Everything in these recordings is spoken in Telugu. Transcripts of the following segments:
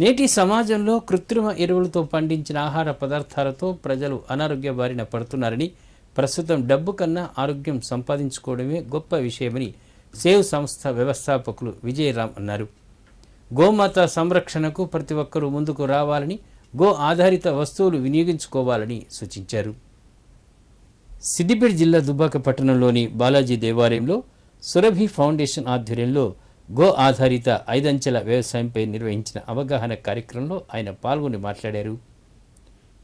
నేటి సమాజంలో కృత్రిమ ఎరువులతో పండించిన ఆహార పదార్థాలతో ప్రజలు అనారోగ్య బారిన పడుతున్నారని ప్రస్తుతం డబ్బు కన్నా ఆరోగ్యం సంపాదించుకోవడమే గొప్ప విషయమని సేవ్ సంస్థ వ్యవస్థాపకులు విజయరామ్ అన్నారు. గోమాత సంరక్షణకు ప్రతి ఒక్కరూ ముందుకు రావాలని గో ఆధారిత వస్తువులు వినియోగించుకోవాలని సూచించారు. సిద్దిపేట జిల్లా దుబ్బాక పట్టణంలోని బాలాజీ దేవాలయంలో సురభి ఫౌండేషన్ ఆధ్వర్యంలో గో ఆధారిత ఐదంచెల వ్యవసాయంపై నిర్వహించిన అవగాహన కార్యక్రమంలో ఆయన పాల్గొని మాట్లాడారు.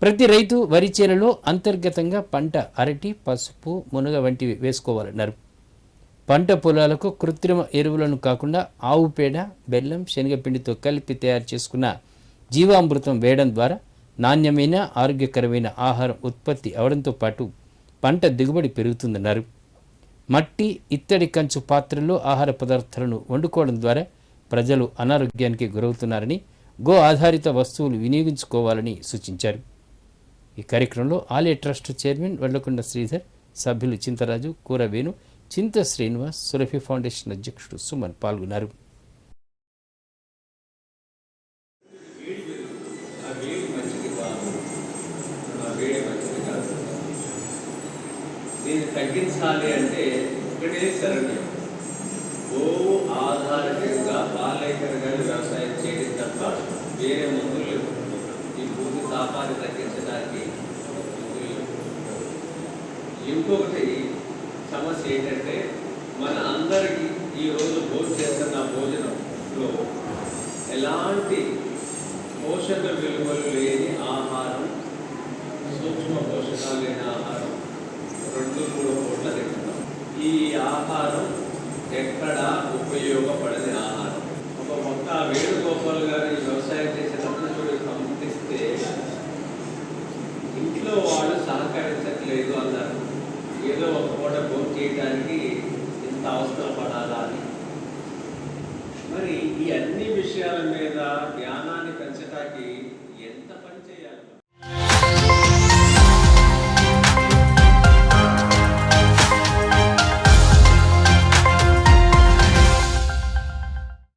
ప్రతి రైతు వరి చేలలో అంతర్గతంగా పంట అరటి పసుపు మునగ వంటివి వేసుకోవాలన్నారు. పంట పొలాలకు కృత్రిమ ఎరువులను కాకుండా ఆవు పేడ బెల్లం శనగపిండితో కలిపి తయారు చేసుకున్న జీవామృతం వేయడం ద్వారా నాణ్యమైన ఆరోగ్యకరమైన ఆహారం ఉత్పత్తి అవడంతో పాటు పంట దిగుబడి పెరుగుతుందన్నారు. మట్టి ఇత్తడి కంచు పాత్రల్లో ఆహార పదార్థాలను వండుకోవడం ద్వారా ప్రజలు అనారోగ్యానికి గురవుతున్నారని గో ఆధారిత వస్తువులు వినియోగించుకోవాలని సూచించారు. ఈ కార్యక్రమంలో ఆలయ ట్రస్ట్ చైర్మన్ వెళ్ళకొండ శ్రీధర్ సభ్యులు చింతరాజు కూరవేణు చింత శ్రీనివాస్ సురభి ఫౌండేషన్ అధ్యక్షుడు సుమన్ పాల్గొన్నారు. దీన్ని తగ్గించాలి అంటే ఇక్కడే శరణ్యం గోవు ఆధారితంగా పాలైకరగా వ్యవసాయం చేయడం తప్ప వేరే మందులు లేవు. ఈ భూమి తాపాన్ని తగ్గించడానికి మందులు లేవు. ఇంకొకటి సమస్య ఏంటంటే మన అందరికీ ఈరోజు భోజనం చేస్తున్న భోజనంలో ఎలాంటి పోషక విలువలు లేని ఈ ఆహారం ఎక్కడ ఉపయోగపడని ఆహారం. ఒక మొక్క వేణుగోపాల్ గారు వ్యవసాయం చేసేటప్పుడు చూడు పంపిస్తే ఇంట్లో వాళ్ళు సహకరించట్లేదు అన్నారు. ఏదో ఒక పూట భోజనం చేయడానికి ఇంత అవసరం పడాలా అని. మరి ఈ అన్ని విషయాల మీద ధ్యానాన్ని